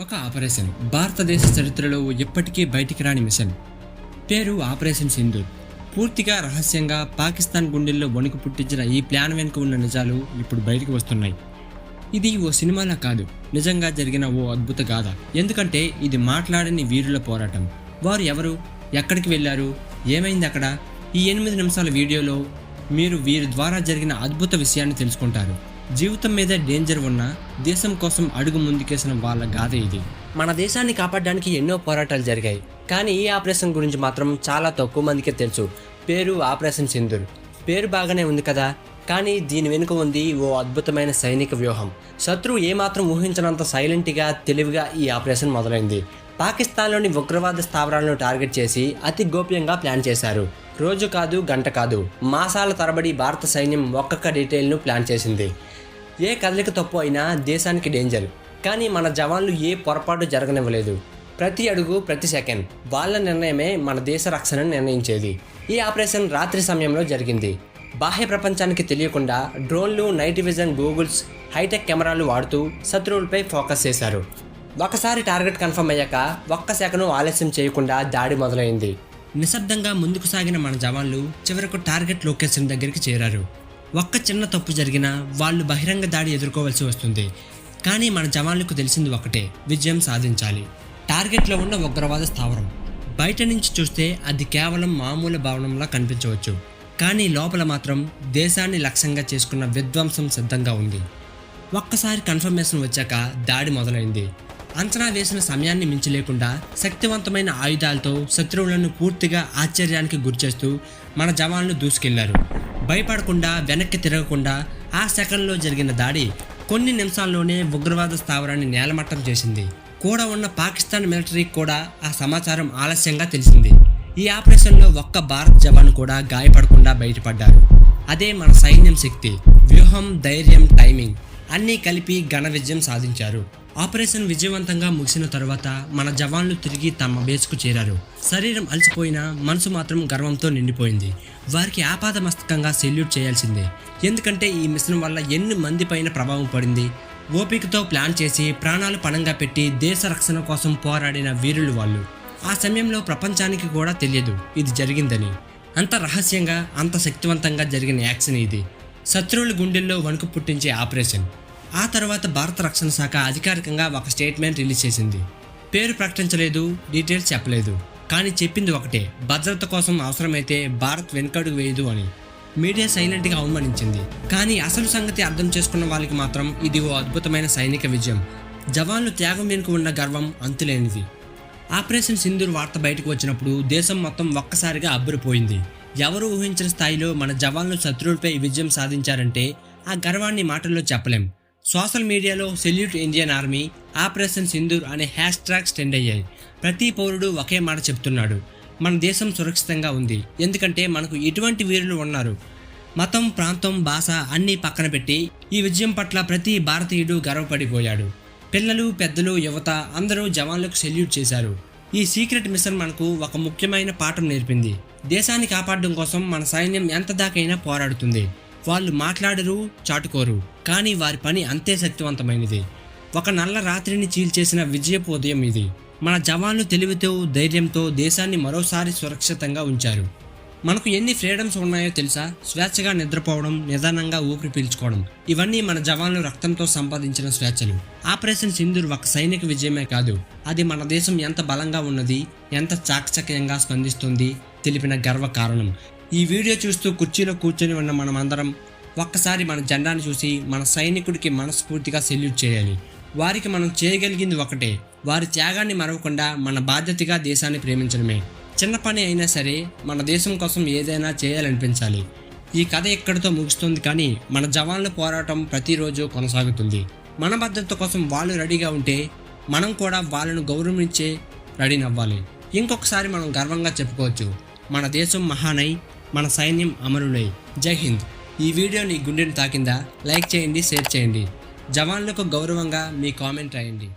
ఒక ఆపరేషన్. భారతదేశ చరిత్రలో ఎప్పటికీ బయటికి రాని మిషన్. పేరు ఆపరేషన్ సింధూర్ పూర్తిగా రహస్యంగా పాకిస్తాన్ గుండెల్లో వణుకు పుట్టించిన ఈ ప్లాన్ వెనుక ఉన్న నిజాలు ఇప్పుడు బయటికి వస్తున్నాయి. ఇది ఓ సినిమాలా కాదు. నిజంగా జరిగిన ఓ అద్భుత గాథ. ఎందుకంటే ఇది మాట్లాడని వీరుల పోరాటం. వారు ఎవరు? ఎక్కడికి వెళ్ళారు? ఏమైంది అక్కడ? ఈ ఎనిమిది నిమిషాల వీడియోలో మీరు వీరి ద్వారా జరిగిన అద్భుత విషయాన్ని తెలుసుకుంటారు. జీవితం మీద డేంజర్ ఉన్న దేశం కోసం అడుగు ముందుకేసిన వాళ్ళ గాథ ఇది. మన దేశాన్ని కాపాడడానికి ఎన్నో పోరాటాలు జరిగాయి. కానీ ఈ ఆపరేషన్ గురించి మాత్రం చాలా తక్కువ మందికే తెలుసు. పేరు ఆపరేషన్ సింధూర్. పేరు బాగానే ఉంది కదా? కానీ దీని వెనుక ఉంది ఓ అద్భుతమైన సైనిక వ్యూహం. శత్రువు ఏమాత్రం ఊహించనంత సైలెంట్గా తెలివిగా ఈ ఆపరేషన్ మొదలైంది. పాకిస్తాన్లోని ఉగ్రవాద స్థావరాలను టార్గెట్ చేసి అతి గోప్యంగా ప్లాన్ చేశారు. రోజు కాదు గంట కాదు మాసాల తరబడి భారత సైన్యం ఒక్కొక్క డీటెయిల్ను ప్లాన్ చేసింది. ఏ కదలిక తప్పు అయినా దేశానికి డేంజర్ కానీ మన జవాన్లు ఏ పొరపాటు జరగనివ్వలేదు. ప్రతి అడుగు ప్రతి సెకండ్ వాళ్ళ నిర్ణయమే మన దేశ రక్షణను నిర్ణయించేది. ఈ ఆపరేషన్ రాత్రి సమయంలో జరిగింది. బాహ్య ప్రపంచానికి తెలియకుండా డ్రోన్లు నైట్ విజన్ గూగుల్స్ హైటెక్ కెమెరాలు వాడుతూ శత్రువులపై ఫోకస్ చేశారు. ఒకసారి టార్గెట్ కన్ఫర్మ్ అయ్యాక ఒక్క సెకను ఆలస్యం చేయకుండా దాడి మొదలైంది. నిశ్శబ్దంగా ముందుకు సాగిన మన జవాన్లు చివరకు టార్గెట్ లొకేషన్ దగ్గరికి చేరారు. ఒక్క చిన్న తప్పు జరిగినా వాళ్ళు బహిరంగ దాడి ఎదుర్కోవాల్సి వస్తుంది. కానీ మన జవాన్లకు తెలిసింది ఒకటే విజయం సాధించాలి. టార్గెట్లో ఉన్న ఉగ్రవాద స్థావరం. బయట నుంచి చూస్తే అది కేవలం మామూలు భవనంలా కనిపించవచ్చు. కానీ లోపల మాత్రం దేశాన్ని లక్ష్యంగా చేసుకున్న విధ్వంసం సిద్ధంగా ఉంది. ఒక్కసారి కన్ఫర్మేషన్ వచ్చాక దాడి మొదలైంది. అంచనా వేసిన సమయాన్ని మించి లేకుండా శక్తివంతమైన ఆయుధాలతో శత్రువులను పూర్తిగా ఆశ్చర్యానికి గురిచేస్తూ మన జవాన్లు దూసుకెళ్ళారు. భయపడకుండా వెనక్కి తిరగకుండా ఆ సెకండ్లో జరిగిన దాడి కొన్ని నిమిషాల్లోనే ఉగ్రవాద స్థావరాన్ని నేలమట్టం చేసింది. కూడా ఉన్న పాకిస్తాన్ మిలిటరీ కూడా ఆ సమాచారం ఆలస్యంగా తెలిసింది. ఈ ఆపరేషన్లో ఒక్క భారత్ జవాన్ కూడా గాయపడకుండా బయటపడ్డారు. అదే మన సైన్యం శక్తి వ్యూహం ధైర్యం టైమింగ్. అన్నీ కలిపి ఘన విజయం సాధించారు. ఆపరేషన్ విజయవంతంగా ముగిసిన తర్వాత మన జవాన్లు తిరిగి తమ బేస్కు చేరారు. శరీరం అలసిపోయినా మనసు మాత్రం గర్వంతో నిండిపోయింది. వారికి ఆపాదమస్తకంగా సెల్యూట్ చేయాల్సిందే. ఎందుకంటే ఈ మిషన్ వల్ల ఎన్ని మంది పైన ప్రభావం పడింది. ఓపికతో ప్లాన్ చేసి ప్రాణాలు పణంగా పెట్టి దేశ రక్షణ కోసం పోరాడిన వీరులు వాళ్ళు. ఆ సమయంలో ప్రపంచానికి కూడా తెలియదు ఇది జరిగిందని. అంత రహస్యంగా అంత శక్తివంతంగా జరిగిన యాక్షన్ ఇది. శత్రువుల గుండెల్లో వణుకు పుట్టించే ఆపరేషన్. ఆ తర్వాత భారత రక్షణ శాఖ అధికారికంగా ఒక స్టేట్మెంట్ రిలీజ్ చేసింది. పేరు ప్రకటించలేదు డీటెయిల్స్ చెప్పలేదు. కానీ చెప్పింది ఒకటే భద్రత కోసం అవసరమైతే భారత్ వెనుకడుగు వేయదు అని. మీడియా సైలెంట్గా అవమానించింది. కానీ అసలు సంగతి అర్థం చేసుకున్న వాళ్ళకి మాత్రం ఇది ఓ అద్భుతమైన సైనిక విజయం. జవాన్లు త్యాగం వెనుక ఉన్న గర్వం అంతులేనిది. ఆపరేషన్ సింధూర్ వార్త బయటకు వచ్చినప్పుడు దేశం మొత్తం ఒక్కసారిగా అబ్బురిపోయింది. ఎవరు ఊహించిన స్థాయిలో మన జవాన్లు శత్రువులపై విజయం సాధించారంటే ఆ గర్వాన్ని మాటల్లో చెప్పలేం. సోషల్ మీడియాలో salute Indian Army operation Sindoor అనే హ్యాష్ ట్రాగ్స్ ట్రెండ్ అయ్యాయి. ప్రతి పౌరుడు ఒకే మాట చెప్తున్నాడు. మన దేశం సురక్షితంగా ఉంది. ఎందుకంటే మనకు ఇటువంటి వీరులు ఉన్నారు. మతం ప్రాంతం భాష అన్నీ పక్కన పెట్టి ఈ విజయం పట్ల ప్రతి భారతీయుడు గర్వపడిపోయాడు. పిల్లలు పెద్దలు యువత అందరూ జవాన్లకు సెల్యూట్ చేశారు. ఈ సీక్రెట్ మిషన్ మనకు ఒక ముఖ్యమైన పాఠం నేర్పింది. దేశాన్ని కాపాడడం కోసం మన సైన్యం ఎంత దాకైనా పోరాడుతుంది. వాళ్ళు మాట్లాడరు చాటుకోరు. కానీ వారి పని అంతే శక్తివంతమైనది. ఒక నల్ల రాత్రిని చీల్చేసిన విజయపు ఉదయం ఇది. మన జవాన్లు తెలివితో ధైర్యంతో దేశాన్ని మరోసారి సురక్షితంగా ఉంచారు. మనకు ఎన్ని ఫ్రీడమ్స్ ఉన్నాయో తెలుసా? స్వేచ్ఛగా నిద్రపోవడం నిదానంగా ఊపిరి పీల్చుకోవడం. ఇవన్నీ మన జవాన్లు రక్తంతో సంపాదించిన స్వేచ్ఛలు. ఆపరేషన్ సింధూర్ ఒక సైనిక విజయమే కాదు. అది మన దేశం ఎంత బలంగా ఉన్నది ఎంత చాకచక్యంగా స్పందిస్తుంది తెలిపిన గర్వ కారణం. ఈ వీడియో చూస్తూ కుర్చీలో కూర్చొని ఉన్న మనమందరం ఒక్కసారి మన జెండాను చూసి మన సైనికుడికి మనస్ఫూర్తిగా సెల్యూట్ చేయాలి. వారికి మనం చేయగలిగింది ఒకటే. వారి త్యాగాన్ని మరవకుండా మన బాధ్యతగా దేశాన్ని ప్రేమించడమే. చిన్న పని అయినా సరే మన దేశం కోసం ఏదైనా చేయాలనిపించాలి. ఈ కథ ఎక్కడితో ముగుస్తుంది కానీ మన జవాన్ల పోరాటం ప్రతిరోజు కొనసాగుతుంది. మన భద్రత కోసం వాళ్ళు రెడీగా ఉంటే మనం కూడా వాళ్ళను గౌరవించే రెడీనవ్వాలి ఇంకొకసారి మనం గర్వంగా చెప్పుకోవచ్చు. మన దేశం మహానై మన సైన్యం అమరులై. జై హింద్. ఈ వీడియో నీ గుండెని తాకిందా? లైక్ చేయండి షేర్ చేయండి. జవాన్లకు గౌరవంగా మీ కామెంట్ రాయండి.